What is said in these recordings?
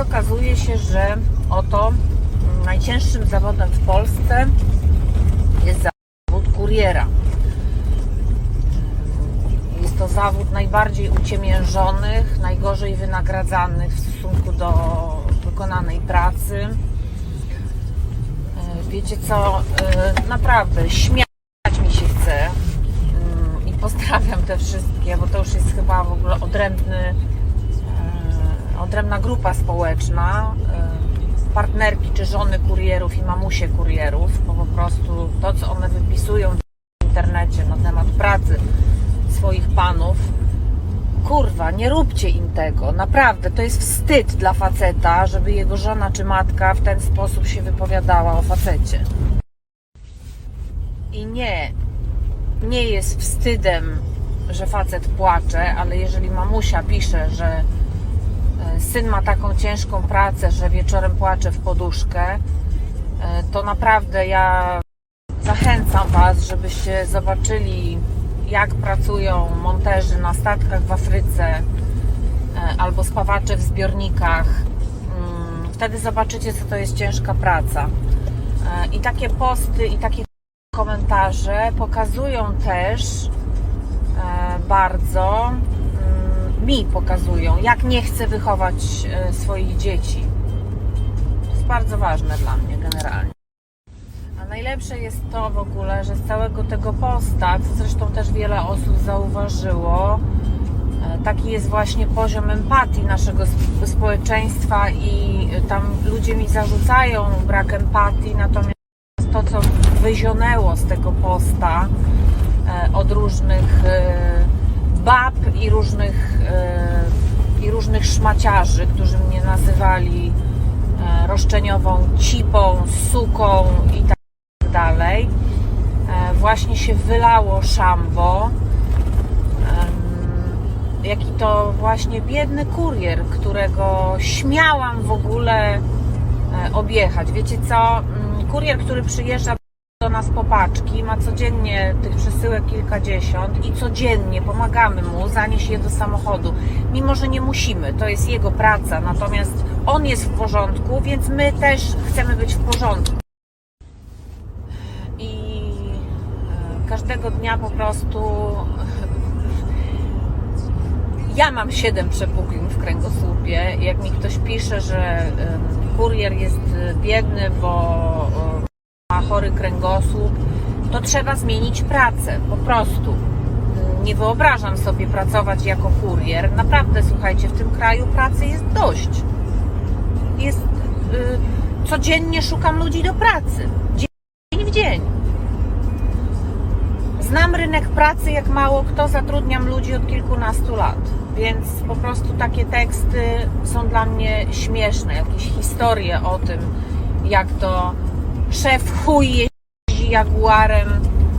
okazuje się, że oto najcięższym zawodem w Polsce jest zawód kuriera. Jest to zawód najbardziej uciemiężonych, najgorzej wynagradzanych w stosunku do wykonanej pracy. E, Wiecie co, e, naprawdę śmiać mi się chce Mm, i pozdrawiam te wszystkie, bo to już jest chyba w ogóle odrębny, odrębna grupa społeczna, e, partnerki czy żony kurierów i mamusie kurierów, bo po prostu to, co one wypisują w internecie na temat pracy swoich panów, kurwa, nie róbcie im tego. Naprawdę, to jest wstyd dla faceta, żeby jego żona czy matka w ten sposób się wypowiadała o facecie. I nie, nie jest wstydem, że facet płacze, ale jeżeli mamusia pisze, że syn ma taką ciężką pracę, że wieczorem płacze w poduszkę, e, to naprawdę ja zachęcam Was, żebyście zobaczyli, jak pracują monterzy na statkach w Afryce e, albo spawacze w zbiornikach. Mm, Wtedy zobaczycie, co to jest ciężka praca. E, I takie posty, i takie komentarze pokazują też bardzo, mi pokazują, jak nie chcę wychować e, swoich dzieci. To jest bardzo ważne dla mnie generalnie. A najlepsze jest to w ogóle, że z całego tego posta, co zresztą też wiele osób zauważyło, e, taki jest właśnie poziom empatii naszego sp- społeczeństwa i tam ludzie mi zarzucają brak empatii, natomiast to, co wyzionęło z tego posta e, od różnych bab i różnych, e, i różnych szmaciarzy, którzy mnie nazywali e, roszczeniową cipą, suką i tak dalej. E, Właśnie się wylało szambo. Jaki to właśnie biedny kurier, którego śmiałam w ogóle objechać. Wiecie co? Mm, Kurier, który przyjeżdża do nas po paczki, ma codziennie tych przesyłek kilkadziesiąt i codziennie pomagamy mu zanieść je do samochodu. Mimo, że nie musimy, to jest jego praca, natomiast on jest w porządku, więc my też chcemy być w porządku. I e, każdego dnia po prostu ja mam 7 przepuklin w kręgosłupie. Jak mi ktoś pisze, że kurier jest e, biedny, bo e, ma chory kręgosłup, to trzeba zmienić pracę. Po prostu. Mm, Nie wyobrażam sobie pracować jako kurier. Naprawdę, słuchajcie, w tym kraju pracy jest dość. Jest. y, codziennie szukam ludzi do pracy. Dzień w dzień. Znam rynek pracy jak mało kto, zatrudniam ludzi od kilkunastu lat, więc po prostu takie teksty są dla mnie śmieszne. Jakieś historie o tym, jak to szef chuj jeździ jaguarem,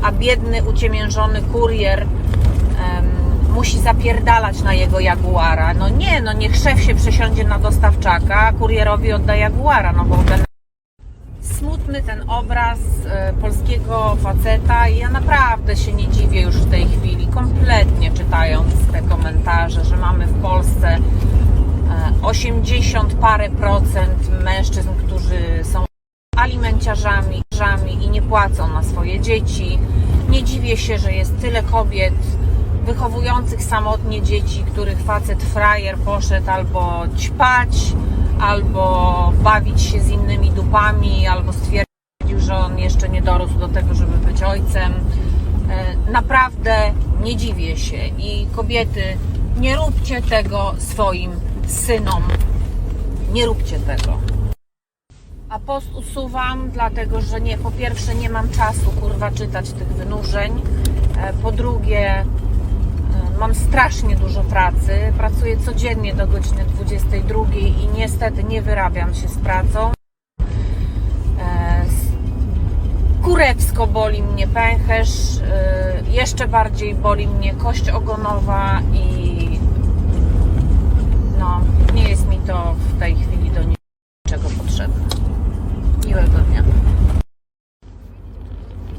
a biedny, uciemiężony kurier em, musi zapierdalać na jego jaguara. No nie, no niech szef się przesiądzie na dostawczaka, a kurierowi odda jaguara, no bo ten smutny ten obraz e, polskiego faceta i ja naprawdę się nie dziwię już w tej chwili, kompletnie czytając te komentarze, że mamy w Polsce e, 80 parę procent mężczyzn, którzy są alimenciarzami i nie płacą na swoje dzieci. Nie dziwię się, że jest tyle kobiet wychowujących samotnie dzieci, których facet frajer poszedł albo ćpać, albo bawić się z innymi dupami, albo stwierdził, że on jeszcze nie dorósł do tego, żeby być ojcem. E, Naprawdę nie dziwię się i kobiety, nie róbcie tego swoim synom. Nie róbcie tego. A post usuwam, dlatego że nie, po pierwsze nie mam czasu kurwa czytać tych wynurzeń. E, Po drugie, e, mam strasznie dużo pracy. Pracuję codziennie do godziny 22 i niestety nie wyrabiam się z pracą. E, Kurewsko boli mnie pęcherz, jeszcze bardziej boli mnie kość ogonowa i no, nie jest mi to w tej chwili do niczego potrzebne. Miłego dnia.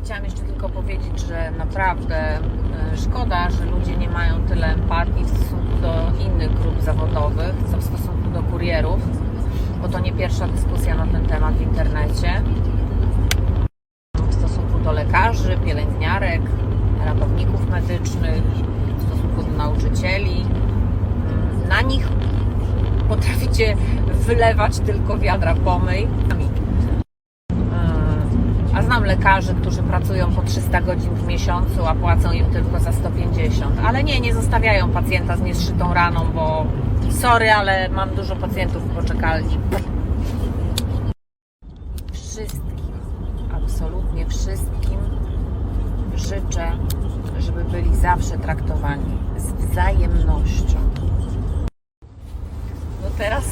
Chciałam jeszcze tylko powiedzieć, że naprawdę e, szkoda, że ludzie nie mają tyle empatii w stosunku do innych grup zawodowych, co w stosunku do kurierów. bo to nie pierwsza dyskusja na ten temat w internecie. W stosunku do lekarzy, pielęgniarek, ratowników medycznych, w stosunku do nauczycieli. Na nich potraficie wylewać tylko wiadra pomyj. Znam lekarzy, którzy pracują po 300 godzin w miesiącu, a płacą im tylko za 150. Ale nie, nie zostawiają pacjenta z niezszytą raną, bo sorry, ale mam dużo pacjentów w poczekalni. Wszystkim, absolutnie wszystkim życzę, żeby byli zawsze traktowani z wzajemnością. No teraz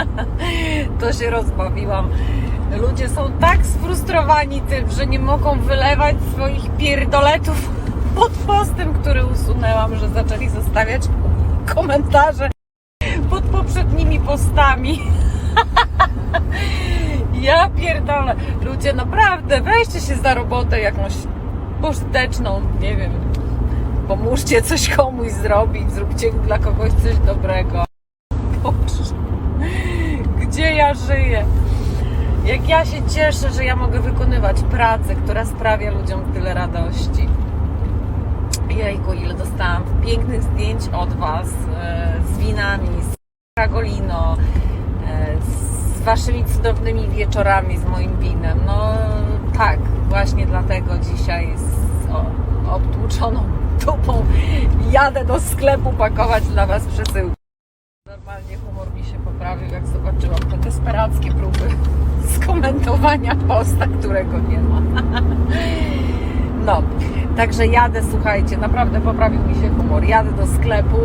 to się rozbawiłam. Ludzie są tak sfrustrowani tym, że nie mogą wylewać swoich pierdoletów pod postem, który usunęłam, że zaczęli zostawiać komentarze pod poprzednimi postami. Ja pierdolę. Ludzie, naprawdę, weźcie się za robotę jakąś pożyteczną, nie wiem. Pomóżcie coś komuś zrobić, zróbcie dla kogoś coś dobrego. Boże, gdzie ja żyję? Jak ja się cieszę, że ja mogę wykonywać pracę, która sprawia ludziom tyle radości. Jejku, ile dostałam pięknych zdjęć od Was e, z winami, z Fragolino, e, z Waszymi cudownymi wieczorami z moim winem. No tak, właśnie dlatego dzisiaj z obtłuczoną dupą jadę do sklepu pakować dla Was przesyłki. Normalnie humor mi się poprawił, jak zobaczyłam te desperackie próby skomentowania posta, którego nie ma. No, także jadę, słuchajcie, naprawdę poprawił mi się humor. Jadę do sklepu,